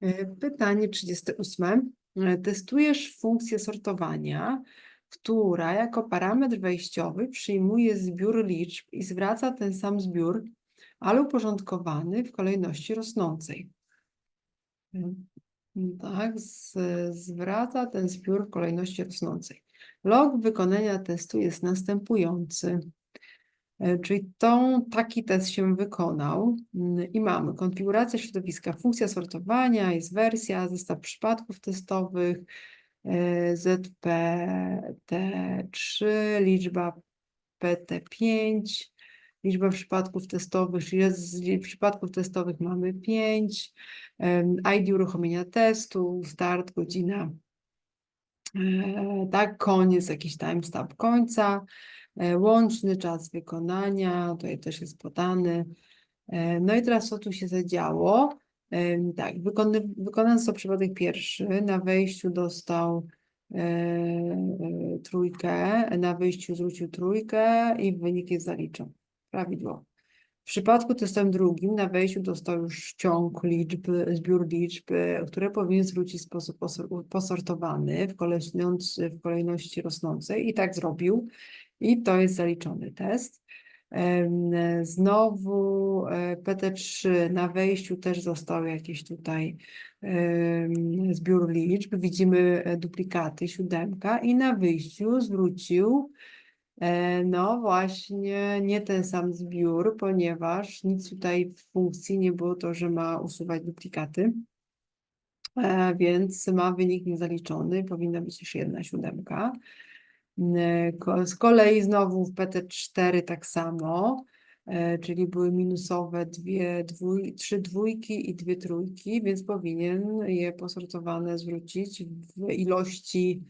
E, Pytanie 38. E, Testujesz funkcję sortowania, która jako parametr wejściowy przyjmuje zbiór liczb i zwraca ten sam zbiór, ale uporządkowany w kolejności rosnącej. Mm, Tak, z, zwraca ten zbiór w kolejności rosnącej. Log wykonania testu jest następujący. E, Czyli tą, taki test się wykonał mm, i mamy konfigurację środowiska, funkcja sortowania, jest wersja, zestaw przypadków testowych, e, ZPT3, liczba PT5, liczba przypadków testowych, czyli z przypadków testowych mamy 5, ID uruchomienia testu, start, godzina, tak, koniec, jakiś timestamp końca, e, łączny czas wykonania, tutaj też jest podany. E, No i teraz co tu się zadziało? Tak, wykony, wykonany został przypadek pierwszy, na wejściu dostał e, e, trójkę, na wyjściu zwrócił trójkę i wynik jest zaliczony. Prawidłowo. W przypadku testowym drugim na wejściu dostał już ciąg liczb, zbiór liczb, które powinien zwrócić w sposób posor- posortowany w kolejności, w kolejności rosnącej i tak zrobił i to jest zaliczony test. Znowu e, PT3 na wejściu też został jakiś tutaj zbiór liczb. Widzimy e, duplikaty, siódemka i na wyjściu zwrócił no właśnie nie ten sam zbiór, ponieważ nic tutaj w funkcji nie było to, że ma usuwać duplikaty. E, Więc ma wynik niezaliczony, powinna być już jedna siódemka. E, Z kolei znowu w PT4 tak samo, e, czyli były minusowe dwie, dwój, trzy dwójki i dwie trójki, więc powinien je posortowane zwrócić w ilości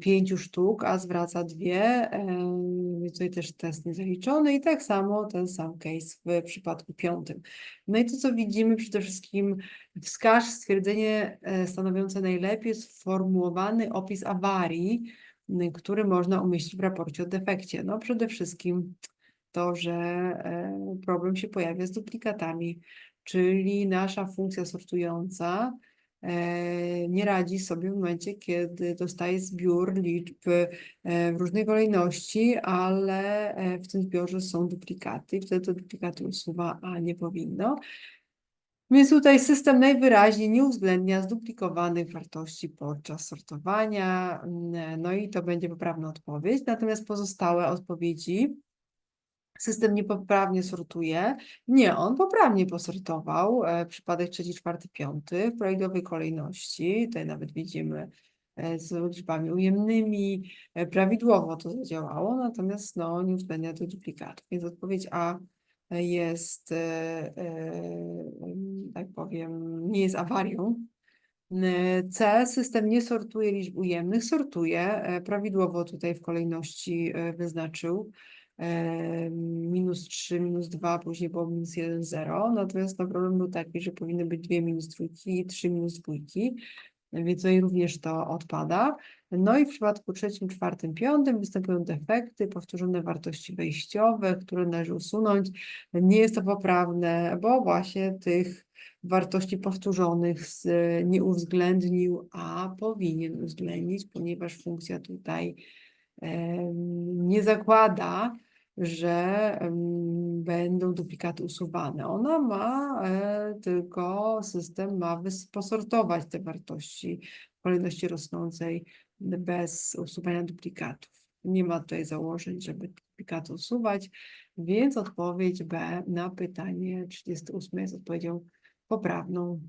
pięciu sztuk, a zwraca dwie, e, tutaj też test niezaliczony i tak samo ten sam case w przypadku piątym. No i to, co widzimy przede wszystkim, wskaż stwierdzenie e, stanowiące najlepiej sformułowany opis awarii, y, który można umieścić w raporcie o defekcie. No przede wszystkim to, że e, problem się pojawia z duplikatami, czyli nasza funkcja sortująca nie radzi sobie w momencie, kiedy dostaje zbiór liczb e, w różnej kolejności, ale e, w tym zbiorze są duplikaty i wtedy te duplikaty usuwa, a nie powinno. Więc tutaj system najwyraźniej nie uwzględnia zduplikowanych wartości podczas sortowania, no i to będzie poprawna odpowiedź. Natomiast pozostałe odpowiedzi system niepoprawnie sortuje. Nie, on poprawnie posortował. E, przypadek trzeci, czwarty, piąty w prawidłowej kolejności. Tutaj nawet widzimy e, z liczbami ujemnymi. E, prawidłowo to zadziałało, natomiast no, nie uwzględnia tych duplikatów. Więc odpowiedź A jest, tak powiem, nie jest awarią. C. System nie sortuje liczb ujemnych, sortuje. Prawidłowo tutaj w kolejności wyznaczył minus 3, minus 2, później było minus 1, 0. Natomiast no, problem był taki, że powinny być dwie minus trójki i trzy minus dwójki, więc tutaj również to odpada. No i w przypadku trzecim, czwartym, piątym występują defekty, powtórzone wartości wejściowe, które należy usunąć. Nie jest to poprawne, bo właśnie tych wartości powtórzonych nie uwzględnił, a powinien uwzględnić, ponieważ funkcja tutaj nie zakłada, że będą duplikaty usuwane. Ona ma e, tylko, system ma posortować te wartości w kolejności rosnącej bez usuwania duplikatów. Nie ma tutaj założeń, żeby duplikaty usuwać, więc odpowiedź B na pytanie 38 jest odpowiedzią poprawną.